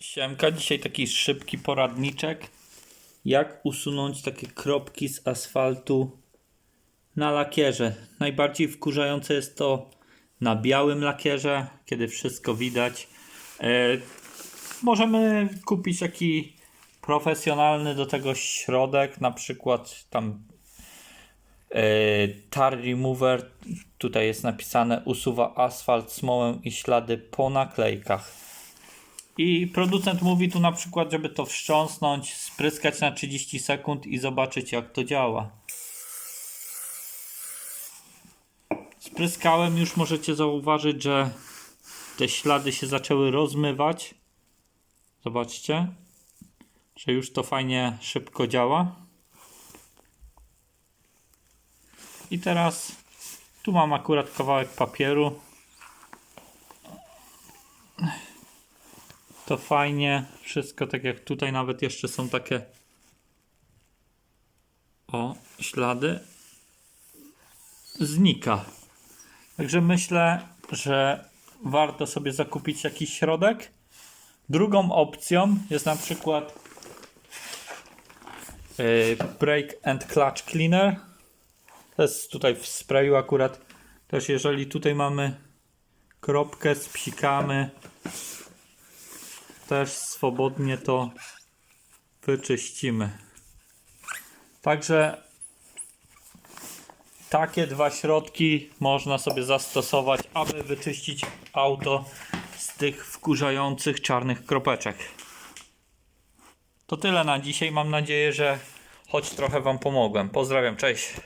Siemka, dzisiaj taki szybki poradniczek. Jak usunąć takie kropki z asfaltu na lakierze. Najbardziej wkurzające jest to na białym lakierze, kiedy wszystko widać. E, możemy kupić taki profesjonalny do tego środek, na przykład tam e, tar remover, tutaj jest napisane usuwa asfalt, smołę i ślady po naklejkach. I producent mówi tu na przykład, żeby to wstrząsnąć, spryskać na 30 sekund i zobaczyć jak to działa. Spryskałem, już możecie zauważyć, że te ślady się zaczęły rozmywać. Zobaczcie, że już to fajnie szybko działa. I teraz tu mam akurat kawałek papieru. To fajnie, wszystko tak jak tutaj, nawet jeszcze są takie o ślady. Znika. Także myślę, że warto sobie zakupić jakiś środek. Drugą opcją jest na przykład yy, Break and Clutch Cleaner. To jest tutaj w sprayu akurat. Też jeżeli tutaj mamy kropkę, spsikamy, też swobodnie to wyczyścimy. Także takie dwa środki można sobie zastosować, aby wyczyścić auto z tych wkurzających czarnych kropeczek. To tyle na dzisiaj. Mam nadzieję, że choć trochę Wam pomogłem. Pozdrawiam, cześć.